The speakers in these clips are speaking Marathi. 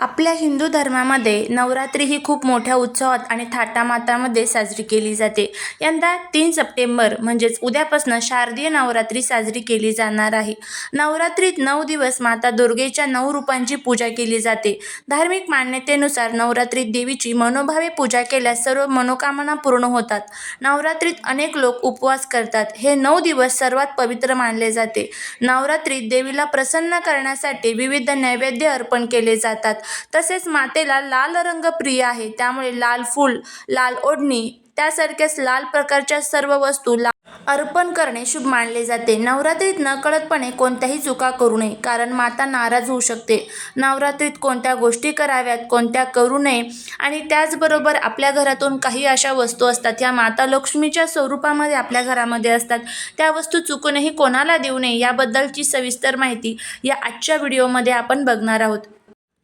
आपल्या हिंदू धर्मामध्ये नवरात्री ही खूप मोठ्या उत्सवात आणि थाटामाटामध्ये साजरी केली जाते. यंदा तीन सप्टेंबर म्हणजेच उद्यापासून शारदीय नवरात्री साजरी केली जाणार आहे. नवरात्रीत नऊ दिवस माता दुर्गेच्या नऊ रूपांची पूजा केली जाते. धार्मिक मान्यतेनुसार नवरात्रीत देवीची मनोभावे पूजा केल्यास सर्व मनोकामना पूर्ण होतात. नवरात्रीत अनेक लोक उपवास करतात. हे नऊ दिवस सर्वात पवित्र मानले जाते. नवरात्रीत देवीला प्रसन्न करण्यासाठी विविध नैवेद्य अर्पण केले जातात. तसेच मातेला लाल रंग प्रिय आहे. त्यामुळे लाल फूल लाल ओढणी त्यासारख्याच लाल प्रकारच्या सर्व वस्तू ला अर्पण करणे शुभ मानले जाते. नवरात्रीत नकळतपणे कोणत्याही चुका करू नये कारण माता नाराज होऊ शकते. नवरात्रीत कोणत्या गोष्टी कराव्यात कोणत्या करू नये आणि त्याचबरोबर आपल्या घरातून काही अशा वस्तू असतात या माता लक्ष्मीच्या स्वरूपामध्ये आपल्या घरामध्ये असतात. त्या वस्तू चुकूनही कोणाला देऊ नये याबद्दलची सविस्तर माहिती या आजच्या व्हिडिओमध्ये आपण बघणार आहोत.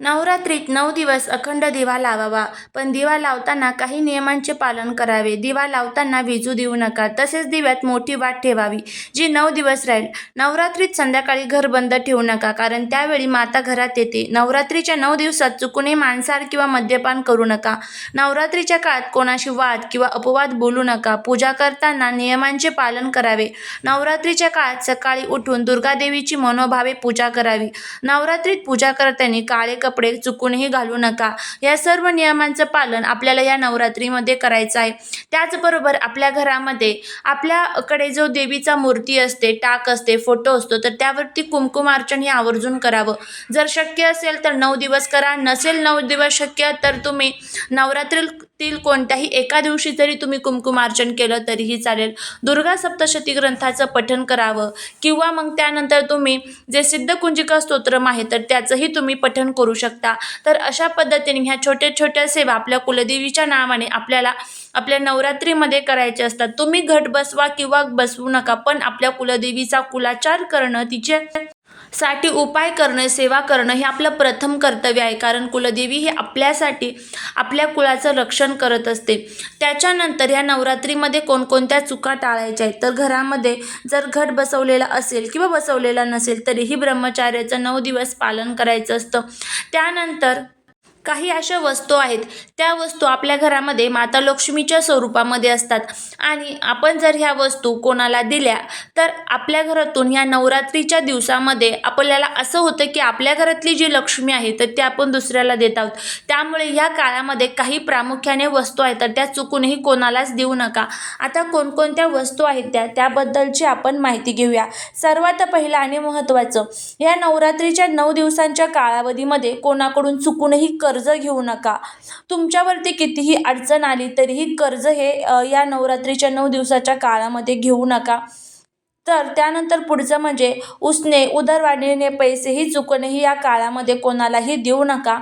नवरात्रीत नऊ दिवस अखंड दिवा लावावा पण दिवा लावताना काही नियमांचे पालन करावे. दिवा लावताना विजू देऊ नका तसेच दिव्यात मोठी वाट ठेवावी. जी नऊ दिवस राहील नवरात्रीत संध्याकाळी घर बंद ठेवू नका कारण त्यावेळी माता घरात येते. नवरात्रीच्या नऊ दिवसात चुकूनही मांसाहार किंवा मद्यपान करू नका. नवरात्रीच्या काळात कोणाशी वाद किंवा अपवाद बोलू नका. पूजा करताना नियमांचे पालन करावे. नवरात्रीच्या काळात सकाळी उठून दुर्गादेवीची मनोभावे पूजा करावी. नवरात्रीत पूजा करताना काळे कपडे चुकूनही घालू नका. या सर्व नियमांचं पालन आपल्याला या नवरात्रीमध्ये करायचं आहे. त्याचबरोबर आपल्या घरामध्ये आपल्याकडे जो देवीचा मूर्ती असते टाक असते फोटो असतो तर त्यावरती कुंकुमार्चन हे आवर्जून करावं. जर शक्य असेल तर नऊ दिवस करा नसेल नऊ दिवस शक्य तर तुम्ही तील कोणत्याही एका दिवशी जरी तुम्ही कुंकुमार्चन केलं तरीही चालेल. दुर्गा सप्तशती ग्रंथाचं पठण करावं. किंवा मग त्यानंतर तुम्ही जे सिद्धकुंजिका स्तोत्रम आहे तर त्याचंही तुम्ही पठण करू शकता. तर अशा पद्धतीने ह्या छोट्या छोट्या सेवा आपल्या कुलदेवीच्या नावाने आपल्याला आपल्या नवरात्रीमध्ये करायचे असतात. तुम्ही घट बसवा किंवा बसवू नका पण आपल्या कुलदेवीचा कुलाचार करणं तिचे साठी उपाय करणं सेवा करणं हे आपलं प्रथम कर्तव्य आहे. कारण कुलदेवी ही आपल्यासाठी आपल्या कुळाचं रक्षण करत असते. त्याच्यानंतर ह्या नवरात्रीमध्ये कोणकोणत्या चुका टाळायच्या आहेत? तर घरामध्ये जर घट बसवलेला असेल किंवा बसवलेला नसेल तरीही ब्रह्मचार्याचं नऊ दिवस पालन करायचं असतं. त्यानंतर काही अशा वस्तू आहेत. त्या वस्तू आपल्या घरामध्ये माता लक्ष्मीच्या स्वरूपामध्ये असतात. आणि आपण जर ह्या वस्तू कोणाला दिल्या तर आपल्या घरातून ह्या नवरात्रीच्या दिवसामध्ये आपल्याला असं होतं की आपल्या घरातली जी लक्ष्मी आहे तर ती आपण दुसऱ्याला देत आहोत. त्यामुळे ह्या काळामध्ये काही प्रामुख्याने वस्तू आहेत तर त्या चुकूनही कोणालाच देऊ नका. आता कोणकोणत्या वस्तू आहेत त्या त्याबद्दलची आपण माहिती घेऊया. सर्वात पहिलं आणि महत्त्वाचं या नवरात्रीच्या नऊ दिवसांच्या कालावधीमध्ये कोणाकडून चुकूनही कर कर्ज घेऊ नका. तुमच्यावरती कितीही अडचण आली तरीही कर्ज हे या नवरात्रीच्या नऊ दिवसाच्या काळामध्ये घेऊ नका. तर त्यानंतर पुढचं म्हणजे उसने उदरवाढीने पैसेही चुकूनही या काळामध्ये कोणालाही देऊ नका.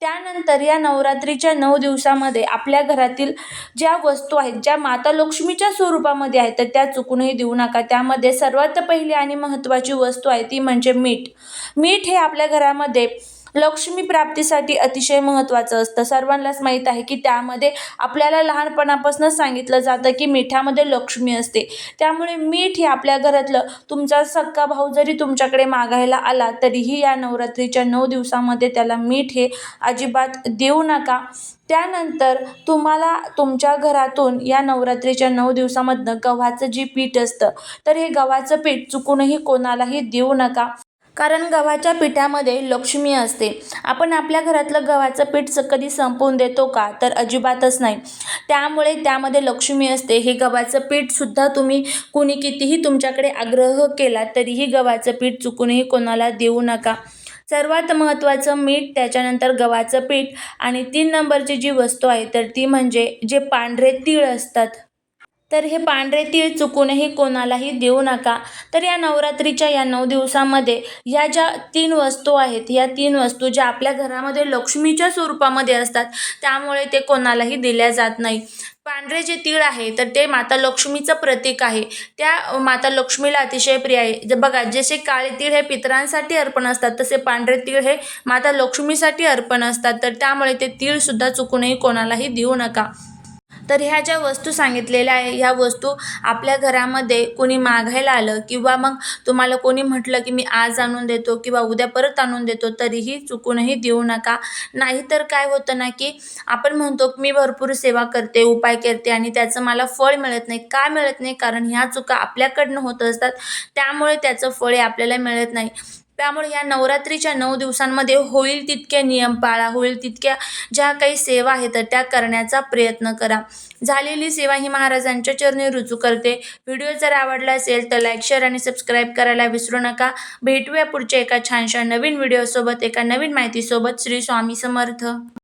त्यानंतर या नवरात्रीच्या नऊ दिवसामध्ये आपल्या घरातील ज्या वस्तू आहेत ज्या माता लक्ष्मीच्या स्वरूपामध्ये आहेत तर त्या चुकूनही देऊ नका. त्यामध्ये सर्वात पहिली आणि महत्त्वाची वस्तू आहे ती म्हणजे मीठ. मीठ हे आपल्या घरामध्ये लक्ष्मी प्राप्तीसाठी अतिशय महत्त्वाचं असतं. सर्वांनाच माहीत आहे की त्यामध्ये आपल्याला लहानपणापासूनच सांगितलं जातं की मिठामध्ये लक्ष्मी असते. त्यामुळे मीठ हे आपल्या घरातलं तुमचा सक्का भाऊ जरी तुमच्याकडे मागायला आला तरीही या नवरात्रीच्या नऊ दिवसामध्ये त्याला मीठ हे अजिबात देऊ नका. त्यानंतर तुम्हाला तुमच्या घरातून या नवरात्रीच्या नऊ दिवसामधनं गव्हाचं जे पीठ असतं तर हे गव्हाचं पीठ चुकूनही कोणालाही देऊ नका. कारण गव्हाच्या पिठामध्ये लक्ष्मी असते. आपण आपल्या घरातलं गव्हाचं पीठ कधी संपवून देतो का? तर अजिबातच नाही. त्यामुळे त्यामध्ये लक्ष्मी असते. हे गव्हाचं पीठसुद्धा तुम्ही कुणी कितीही तुमच्याकडे आग्रह केला तरीही गव्हाचं पीठ चुकूनही कोणाला देऊ नका. सर्वात महत्त्वाचं मीठ त्याच्यानंतर गव्हाचं पीठ आणि तीन नंबरची जी वस्तू आहे तर ती म्हणजे जे पांढरे तीळ असतात. तर हे पांढरे तीळ चुकूनही कोणालाही देऊ नका. तर या नवरात्रीच्या या नऊ दिवसामध्ये या ज्या तीन वस्तू आहेत या तीन वस्तू ज्या आपल्या घरामध्ये लक्ष्मीच्या स्वरूपामध्ये असतात त्यामुळे ते कोणालाही दिल्या जात नाही. पांढरे जे तीळ आहे तर ते माता लक्ष्मीचं प्रतीक आहे. त्या माता लक्ष्मीला अतिशय प्रिय आहे. जर बघा जसे काळे तीळ हे पितरांसाठी अर्पण असतात तसे पांढरे तीळ हे माता लक्ष्मीसाठी अर्पण असतात. तर त्यामुळे ते तीळसुद्धा चुकूनही कोणालाही देऊ नका. तर ह्या ज्या वस्तू सांगितलेल्या आहे ह्या वस्तू आपल्या घरामध्ये कोणी मागायला आलं किंवा मग तुम्हाला कोणी म्हटलं की मी आज आणून देतो किंवा उद्या परत आणून देतो तरीही चुकूनही देऊ नका. नाहीतर काय होतं ना की आपण म्हणतो की मी भरपूर सेवा करते उपाय करते आणि त्याचं मला फळ मिळत नाही. का मिळत नाही? कारण ह्या चुका आपल्याकडनं होत असतात. त्यामुळे त्याचं फळ आपल्याला मिळत नाही. त्यामुळे या नवरात्रीच्या नऊ दिवसांमध्ये होईल तितके नियम पाळा होईल तितक्या ज्या काही सेवा आहेत तर त्या करण्याचा प्रयत्न करा. झालेली सेवा ही महाराजांच्या चरणी रुजू करते. व्हिडिओ जर आवडला असेल तर लाईक शेअर आणि सबस्क्राईब करायला विसरू नका. भेटूया पुढच्या एका छानशा नवीन व्हिडिओसोबत एका नवीन माहितीसोबत. श्री स्वामी समर्थ.